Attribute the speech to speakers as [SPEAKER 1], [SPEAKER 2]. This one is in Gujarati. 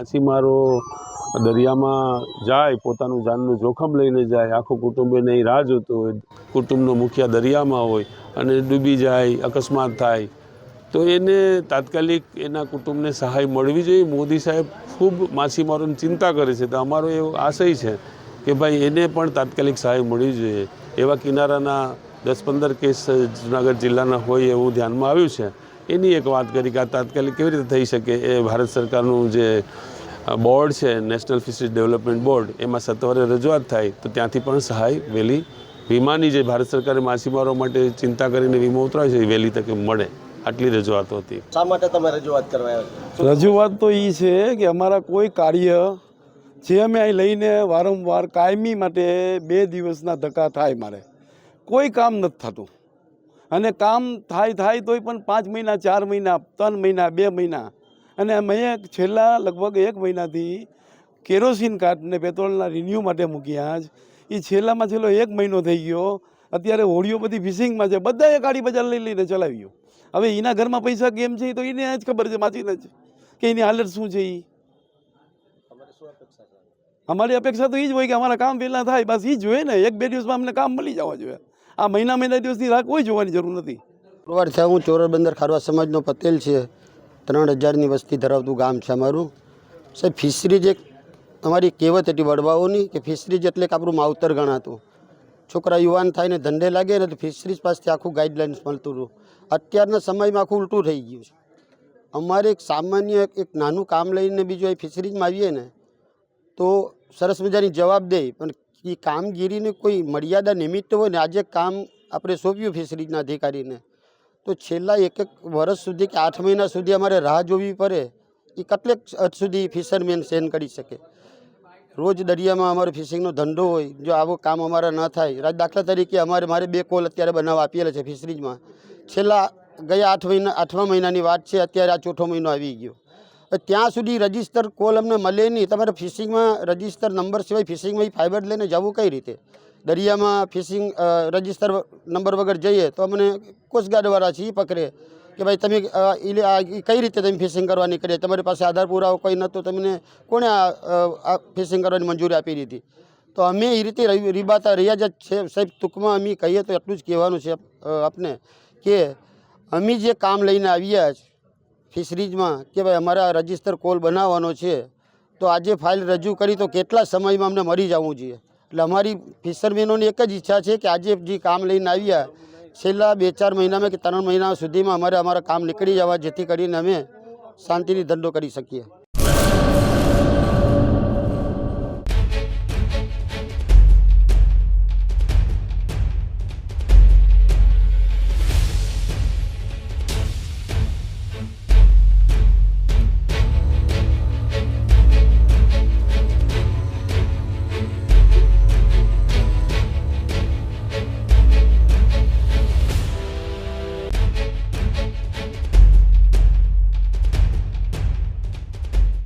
[SPEAKER 1] માછીમારો દરિયામાં જાય, પોતાનું જાનનું જોખમ લઈને જાય, આખું કુટુંબ એને રાહ જોતું હોય. કુટુંબનો મુખિયા દરિયામાં હોય અને ડૂબી જાય, અકસ્માત થાય. તો એને તાત્કાલિક એના કુટુંબને સહાય મળવી જોઈએ. મોદી સાહેબ ખૂબ માછીમારોની ચિંતા કરે છે. તો અમારો એવો આશય છે કે ભાઈ એને પણ તાત્કાલિક સહાય મળવી જોઈએ. એવા કિનારાના દસ પંદર કેસ જુનાગઢ જિલ્લાના હોય એવું ધ્યાનમાં આવ્યું છે. એની એક વાત કરી કે આ તાત્કાલિક કેવી રીતે થઈ શકે એ ભારત સરકારનું જે બોર્ડ છે નેશનલ ફિશરીઝ ડેવલપમેન્ટ બોર્ડ એમાં સત્વરે રજૂઆત થાય તો ત્યાંથી પણ સહાય વહેલી વીમાની જે ભારત સરકારે માછીમારો માટે ચિંતા કરીને વીમો ઉતરાય છે એ વહેલી તકે મળે. આટલી રજૂઆતો હતી.
[SPEAKER 2] શા માટે તમે રજૂઆત કરવા
[SPEAKER 3] રજૂઆત તો એ છે કે અમારા કોઈ કાર્ય જે અમે અહીં લઈને વારંવાર કાયમી માટે બે દિવસના ધક્કા થાય મારે. કોઈ કામ નથી થતું. અને કામ થાય થાય તોય પણ પાંચ મહિના, ચાર મહિના, ત્રણ મહિના, બે મહિના. અને મેં છેલ્લા લગભગ એક મહિનાથી કેરોસીન કાર્ડને પેટ્રોલના રિન્યૂ માટે મૂક્યા જ. એ છેલ્લામાં છેલ્લો એક મહિનો થઈ ગયો. અત્યારે હોળીઓ બધી ફિશિંગમાં છે. બધાએ ગાડી બજાર લઈ લઈને ચલાવ્યું. હવે એના ઘરમાં પૈસા કેમ છે તો એને જ ખબર છે માછીને જ. કે એની હાલત શું છે એ અમારી અપેક્ષા તો એ જ હોય કે અમારા કામ વહેલા થાય. બસ એ જ ને. એક બે દિવસમાં અમને કામ મળી જવા જોઈએ. આ મહિના મહિના દિવસની રાહ કોઈ જોવાની જરૂર નથી.
[SPEAKER 4] પુરવાર થયા હું ચોરબંદર ખારવા સમાજનો પટેલ છે. ત્રણ હજારની વસ્તી ધરાવતું ગામ છે અમારું. સાહેબ, ફિશરીજ એક અમારી કહેવત હતી વડવાઓની કે ફિશરીજ એટલે કે આપણું માવતર ગણાતું. છોકરા યુવાન થાય ને ધંધે લાગે ને તો ફિશરીઝ પાસેથી આખું ગાઈડલાઇન્સ મળતું હતું અત્યારના સમયમાં આખું ઉલટું થઈ ગયું છે. અમારે એક સામાન્ય એક નાનું કામ લઈને બીજું એ ફિશરીઝમાં આવીએ ને, તો સરસ મજાની જવાબ દે, પણ એ કામગીરીની કોઈ મર્યાદા નિમિત્ત હોય ને, આજે કામ આપણે સોંપ્યું ફિશરીઝના અધિકારીને, તો છેલ્લા એક એક વર્ષ સુધી કે આઠ મહિના સુધી અમારે રાહ જોવી પડે એ કેટલેક હદ સુધી ફિશરમેન સહન કરી શકે. રોજ દરિયામાં અમારે ફિશિંગનો ધંધો હોય, જો આવું કામ અમારા ન થાય, રાજ દાખલા તરીકે અમારે, મારે બે કોલ અત્યારે બનાવવા આપેલા છે ફિશરીઝમાં છેલ્લા ગયા આઠ મહિના, આઠમા મહિનાની વાત છે, અત્યારે આ ચોથો મહિનો આવી ગયો. ત્યાં સુધી રજિસ્ટર કોલ અમને મળે નહીં. તમારે ફિશિંગમાં રજિસ્ટર નંબર સિવાય ફિશિંગમાં ફાઇબર લઈને જવું કઈ રીતે? દરિયામાં ફિશિંગ રજિસ્ટર નંબર વગર જઈએ તો અમને કોસ્ટગાર્ડવાળા છે એ પકડે. કે ભાઈ તમે કઈ રીતે તમે ફિશિંગ કરવા નીકળે તમારી પાસે આધાર પુરાવો કોઈ નહોતો તમને કોણે આ ફિશિંગ કરવાની મંજૂરી આપી દીધી? તો અમે એ રીતે રીબાતા રહ્યા જ છે. સાહેબ, ટૂંકમાં અમે કહીએ તો એટલું જ કહેવાનું છે આપને, કે અમે જે કામ લઈને આવ્યા ફિશરીઝમાં કે ભાઈ અમારા રજિસ્ટર કોલ બનાવવાનો છે, તો આજે ફાઇલ રજૂ કરી તો કેટલા સમયમાં અમને મળી જવું જોઈએ? એટલે અમારી ફિશરમેનોની એક જ ઈચ્છા છે કે આજે જે કામ લઈને આવ્યા, છેલ્લા બે ચાર મહિનામાં કે ત્રણ મહિના સુધીમાં અમારે અમારા કામ નીકળી જવા, જેથી કરીને અમે શાંતિની ધંધો કરી શકીએ.